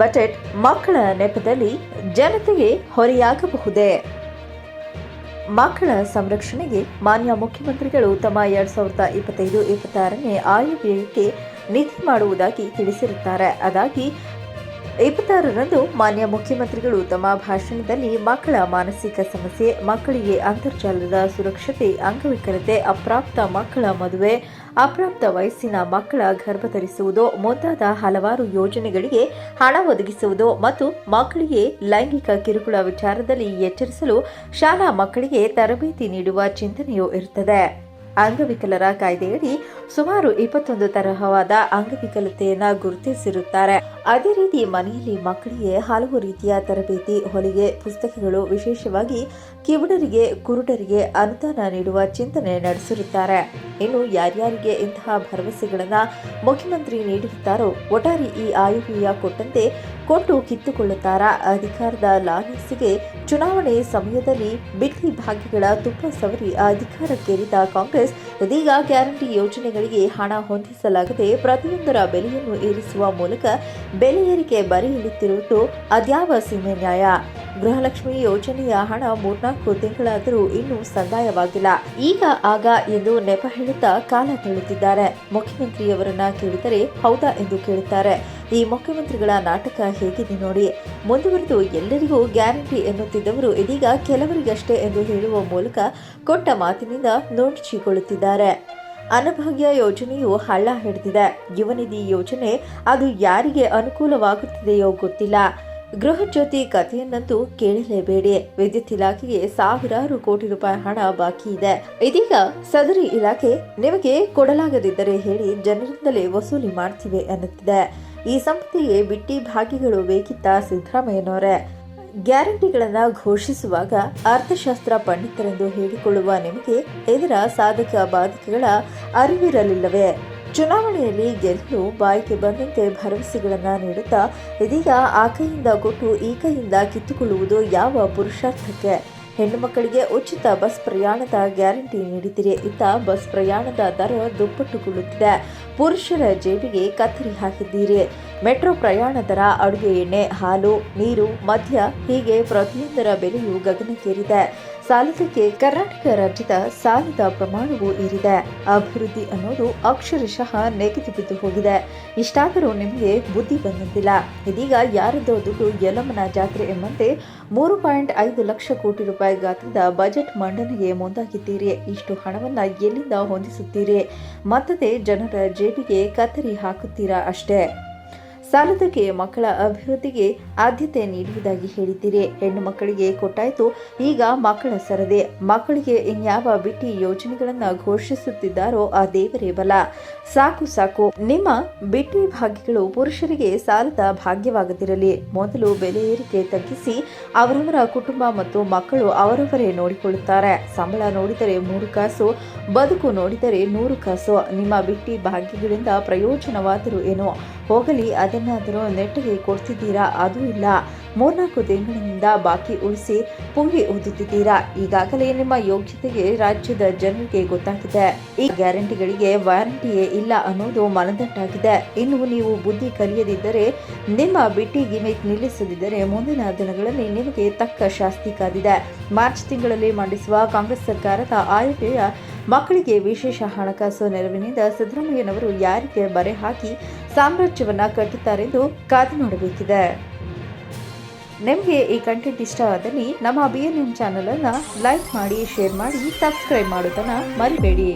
Budget ಮಕ್ಕಳ ನೆಪದಲ್ಲಿ ಜನತೆಗೆ ಹೊರೆಯಾಗಬಹುದೇ? ಮಕ್ಕಳ ಸಂರಕ್ಷಣೆಗೆ ಮಾನ್ಯ ಮುಖ್ಯಮಂತ್ರಿಗಳು ತಮ್ಮ ಎರಡ್ ಸಾವಿರದ ಇಪ್ಪತ್ತೈದು, ಇಪ್ಪತ್ತಾರನೇ ಆಯವ್ಯಯಕ್ಕೆ ನಿಧಿ ಮಾಡುವುದಾಗಿ ತಿಳಿಸಿರುತ್ತಾರೆ. ಅದಾಗಿ ಇಪ್ಪತ್ತಾರರಂದು ಮಾನ್ಯ ಮುಖ್ಯಮಂತ್ರಿಗಳು ತಮ್ಮ ಭಾಷಣದಲ್ಲಿ ಮಕ್ಕಳ ಮಾನಸಿಕ ಸಮಸ್ಯೆ, ಮಕ್ಕಳಿಗೆ ಅಂತರ್ಜಾಲದ ಸುರಕ್ಷತೆ, ಅಂಗವಿಕಲತೆ, ಅಪ್ರಾಪ್ತ ಮಕ್ಕಳ ಮದುವೆ, ಅಪ್ರಾಪ್ತ ವಯಸ್ಸಿನ ಮಕ್ಕಳ ಗರ್ಭ ಧರಿಸುವುದು ಮುಂತಾದ ಹಲವಾರು ಯೋಜನೆಗಳಿಗೆ ಹಣ ಒದಗಿಸುವುದು ಮತ್ತು ಮಕ್ಕಳಿಗೆ ಲೈಂಗಿಕ ಕಿರುಕುಳ ವಿಚಾರದಲ್ಲಿ ಎಚ್ಚರಿಸಲು ಶಾಲಾ ಮಕ್ಕಳಿಗೆ ತರಬೇತಿ ನೀಡುವ ಚಿಂತನೆಯೂ ಇರುತ್ತದೆ. ಅಂಗವಿಕಲರ ಕಾಯ್ದೆಯಡಿ ಸುಮಾರು ಇಪ್ಪತ್ತೊಂದು ತರಹವಾದ ಅಂಗವಿಕಲತೆಯನ್ನು ಗುರುತಿಸಿರುತ್ತಾರೆ. ಅದೇ ರೀತಿ ಮನೆಯಲ್ಲಿ ಮಕ್ಕಳಿಗೆ ಹಲವು ರೀತಿಯ ತರಬೇತಿ, ಹೊಲಿಗೆ, ಪುಸ್ತಕಗಳು ವಿಶೇಷವಾಗಿ ಕಿವುಡರಿಗೆ, ಕುರುಡರಿಗೆ ಅನುದಾನ ನೀಡುವ ಚಿಂತನೆ ನಡೆಸಿರುತ್ತಾರೆ. ಇನ್ನು ಯಾರ್ಯಾರಿಗೆ ಇಂತಹ ಭರವಸೆಗಳನ್ನು ಮುಖ್ಯಮಂತ್ರಿ ನೀಡಿರುತ್ತಾರೋ, ಒಟ್ಟಾರೆ ಈ ಆಯವ್ಯಯ ಕೊಟ್ಟಂತೆ ಕೊಟ್ಟು ಕಿತ್ತುಕೊಳ್ಳುತ್ತಾರಾ? ಅಧಿಕಾರದ ಲಾಲಸಿಗೆ ಚುನಾವಣೆ ಸಮಯದಲ್ಲಿ ಬಿಟ್ಟಿ ಭಾಗ್ಯಗಳ ತುಪ್ಪ ಸವರಿ ಅಧಿಕಾರಕ್ಕೇರಿದ ಕಾಂಗ್ರೆಸ್, ಇದೀಗ ಗ್ಯಾರಂಟಿ ಯೋಜನೆಗಳಿಗೆ ಹಣ ಹೊಂದಿಸಲಾಗದೆ ಪ್ರತಿಯೊಂದರ ಬೆಲೆಯನ್ನು ಏರಿಸುವ ಮೂಲಕ ಬೆಲೆ ಏರಿಕೆ ಬರಿ ಇಳಿಯುತ್ತಿರುವುದು ಅದ್ಯಾವ ಸೀಮೆ ನ್ಯಾಯ? ಗೃಹಲಕ್ಷ್ಮಿ ಯೋಜನೆಯ ಹಣ ಮೂರ್ನಾಲ್ಕು ತಿಂಗಳಾದರೂ ಇನ್ನೂ ಸಂದಾಯವಾಗಿಲ್ಲ. ಈಗ ಆಗ ಎಂದು ನೆಪ ಹೇಳುತ್ತಾ ಕಾಲ ತಳ್ಳುತ್ತಿದ್ದಾರೆ. ಮುಖ್ಯಮಂತ್ರಿಯವರನ್ನ ಕೇಳಿದರೆ ಹೌದಾ ಎಂದು ಕೇಳುತ್ತಾರೆ. ಈ ಮುಖ್ಯಮಂತ್ರಿಗಳ ನಾಟಕ ಹೇಗಿದೆ ನೋಡಿ. ಮುಂದುವರೆದು ಎಲ್ಲರಿಗೂ ಗ್ಯಾರಂಟಿ ಎನ್ನುತ್ತಿದ್ದವರು ಇದೀಗ ಕೆಲವರಿಗಷ್ಟೇ ಎಂದು ಹೇಳುವ ಮೂಲಕ ಕೊಟ್ಟ ಮಾತಿನಿಂದ ನುಣುಚಿಕೊಳ್ಳುತ್ತಿದ್ದಾರೆ ಅನ್ನಭಾಗ್ಯ ಯೋಜನೆಯು ಹಳ್ಳ ಹಿಡಿದಿದೆ. ಯುವನಿಧಿ ಯೋಜನೆ ಅದು ಯಾರಿಗೆ ಅನುಕೂಲವಾಗುತ್ತಿದೆಯೋ ಗೊತ್ತಿಲ್ಲ. ಗೃಹ ಜ್ಯೋತಿ ಕಥೆಯನ್ನಂತೂ ಕೇಳಲೇಬೇಡಿ. ವಿದ್ಯುತ್ ಇಲಾಖೆಗೆ ಸಾವಿರಾರು ಕೋಟಿ ರೂಪಾಯಿ ಹಣ ಬಾಕಿ ಇದೆ. ಇದೀಗ ಸದರಿ ಇಲಾಖೆ ನಿಮಗೆ ಕೊಡಲಾಗದಿದ್ದರೆ ಹೇಳಿ ಜನರಿಂದಲೇ ವಸೂಲಿ ಮಾಡ್ತಿವೆ ಅನ್ನುತ್ತಿದೆ. ಈ ಸಂಸ್ಥೆಗೆ ಬಿಟ್ಟಿ ಭಾಗಿಗಳು ಬೇಕಿತ್ತ ಸಿದ್ದರಾಮಯ್ಯನವರೇ. ಗ್ಯಾರಂಟಿಗಳನ್ನು ಘೋಷಿಸುವಾಗ ಅರ್ಥಶಾಸ್ತ್ರ ಪಂಡಿತರೆಂದು ಹೇಳಿಕೊಳ್ಳುವ ನಿಮಗೆ ಇದರ ಸಾಧಕ ಬಾಧಕಗಳ ಅರಿವಿರಲಿಲ್ಲವೇ? ಚುನಾವಣೆಯಲ್ಲಿ ಗೆಲ್ಲಲು ಬಾಯಿಗೆ ಬಂದಂತೆ ಭರವಸೆಗಳನ್ನು ನೀಡುತ್ತಾ ಇದೀಗ ಆ ಕೈಯಿಂದ ಕೊಟ್ಟು ಈ ಕೈಯಿಂದ ಕಿತ್ತುಕೊಳ್ಳುವುದು ಯಾವ ಪುರುಷಾರ್ಥಕ್ಕೆ? ಹೆಣ್ಣು ಮಕ್ಕಳಿಗೆ ಉಚಿತ ಬಸ್ ಪ್ರಯಾಣದ ಗ್ಯಾರಂಟಿ ನೀಡಿದಿರಿ ಇತ್ತ ಬಸ್ ಪ್ರಯಾಣದ ದರ ದುಪ್ಪಟ್ಟುಕೊಳ್ಳುತ್ತಿದೆ. ಪುರುಷರ ಜೇಬಿಗೆ ಕತ್ತರಿ ಹಾಕಿದ್ದೀರಿ. ಮೆಟ್ರೋ ಪ್ರಯಾಣ ದರ ಅಡುಗೆ ಎಣ್ಣೆ, ಹಾಲು, ನೀರು, ಮದ್ಯ ಹೀಗೆ ಪ್ರತಿಯೊಂದರ ಬೆಲೆಯೂ ಗಗನಕ್ಕೇರಿದೆ. ಸಾಲದಕ್ಕೆ ಕರ್ನಾಟಕ ರಾಜ್ಯದ ಸಾಲದ ಪ್ರಮಾಣವು ಏರಿದೆ. ಅಭಿವೃದ್ಧಿ ಅನ್ನೋದು ಅಕ್ಷರಶಃ ನೆಗೆದು ಬಿದ್ದು ಹೋಗಿದೆ. ಇಷ್ಟಾದರೂ ನಿಮಗೆ ಬುದ್ಧಿ ಬಂದಂತಿಲ್ಲ. ಇದೀಗ ಯಾರದೋ ದುಡ್ಡು ಯಲಮನ ಜಾತ್ರೆ ಎಂಬಂತೆ ಮೂರು ಪಾಯಿಂಟ್ ಐದು ಲಕ್ಷ ಕೋಟಿ ರೂಪಾಯಿ ಗಾತ್ರದ ಬಜೆಟ್ ಮಂಡನೆಗೆ ಮುಂದಾಗಿದ್ದೀರಿ. ಇಷ್ಟು ಹಣವನ್ನ ಎಲ್ಲಿಂದ ಹೊಂದಿಸುತ್ತೀರಿ? ಮತ್ತದೇ ಜನರ ಜೇಬಿಗೆ ಕತ್ತರಿ ಹಾಕುತ್ತೀರಾ ಅಷ್ಟೇ? ಸಾಲದಕ್ಕೆ ಮಕ್ಕಳ ಅಭಿವೃದ್ಧಿಗೆ ಆದ್ಯತೆ ನೀಡುವುದಾಗಿ ಹೇಳಿದ್ದೀರಿ. ಹೆಣ್ಣು ಮಕ್ಕಳಿಗೆ ಕೊಟ್ಟಾಯಿತು, ಈಗ ಮಕ್ಕಳ ಸರದೆ. ಮಕ್ಕಳಿಗೆ ಇನ್ಯಾವ ಬಿಟ್ಟಿ ಯೋಜನೆಗಳನ್ನು ಘೋಷಿಸುತ್ತಿದ್ದಾರೋ ಆ ದೇವರೇ ಬಲ. ಸಾಕು ಸಾಕು. ನಿಮ್ಮ ಬಿಟ್ಟಿ ಭಾಗ್ಯಗಳು ಪುರುಷರಿಗೆ ಸಾಲದ ಭಾಗ್ಯವಾಗದಿರಲಿ. ಮೊದಲು ಬೆಲೆ ಏರಿಕೆ ತಗ್ಗಿಸಿ ಅವರವರ ಕುಟುಂಬ ಮತ್ತು ಮಕ್ಕಳು ಅವರವರೇ ನೋಡಿಕೊಳ್ಳುತ್ತಾರೆ. ಸಂಬಳ ನೋಡಿದರೆ ಮೂರು ಕಾಸು, ಬದುಕು ನೋಡಿದರೆ ನೂರು ಕಾಸು. ನಿಮ್ಮ ಬಿಟ್ಟಿ ಭಾಗ್ಯಗಳಿಂದ ಪ್ರಯೋಜನವಾದರೂ ಏನೋ? ಹೋಗಲಿ ಅದನ್ನಾದರೂ ನೆಟ್ಟಿಗೆ ಕೊಡ್ತಿದ್ದೀರಾ? ಅದು ಇಲ್ಲ. ಮೂರ್ನಾಲ್ಕು ತಿಂಗಳಿನಿಂದ ಬಾಕಿ ಉಳಿಸಿ ಪುಂಗಿ ಓದುತ್ತಿದ್ದೀರಾ? ಈಗಾಗಲೇ ನಿಮ್ಮ ಯೋಗ್ಯತೆಗೆ ರಾಜ್ಯದ ಜನರಿಗೆ ಗೊತ್ತಾಗಿದೆ. ಈ ಗ್ಯಾರಂಟಿಗಳಿಗೆ ವಾರಂಟಿಯೇ ಇಲ್ಲ ಅನ್ನೋದು ಮನದಟ್ಟಾಗಿದೆ ಇನ್ನು ನೀವು ಬುದ್ಧಿ ಕಲಿಯದಿದ್ದರೆ, ನಿಮ್ಮ ಬಿಟ್ಟಿ ಗಿಮಿಕ್ ನಿಲ್ಲಿಸದಿದ್ದರೆ ಮುಂದಿನ ದಿನಗಳಲ್ಲಿ ನಿಮಗೆ ತಕ್ಕ ಶಾಸ್ತಿ ಕಾದಿದೆ. ಮಾರ್ಚ್ ತಿಂಗಳಲ್ಲಿ ಮಂಡಿಸುವ ಕಾಂಗ್ರೆಸ್ ಸರ್ಕಾರದ ಆಯವ್ಯಯ ಮಕ್ಕಳಿಗೆ ವಿಶೇಷ ಹಣಕಾಸು ನೆರವಿನಿಂದ ಸಿದ್ದರಾಮಯ್ಯನವರು ಯಾರಿಗೆ ಬರೆ ಹಾಕಿ ಸಾಮ್ರಾಜ್ಯವನ್ನು ಕಟ್ಟುತ್ತಾರೆಂದು ಕಾದು ನೋಡಬೇಕಿದೆ. ನಿಮಗೆ ಈ ಕಂಟೆಂಟ್ ಇಷ್ಟವಾದಲ್ಲಿ ನಮ್ಮ ಬಿ ಎನ್ ಎನ್ ಚಾನಲನ್ನು ಲೈಕ್ ಮಾಡಿ ಶೇರ್ ಮಾಡಿ ಸಬ್ಸ್ಕ್ರೈಬ್ ಮಾಡೋದನ್ನು ಮರಿಬೇಡಿ.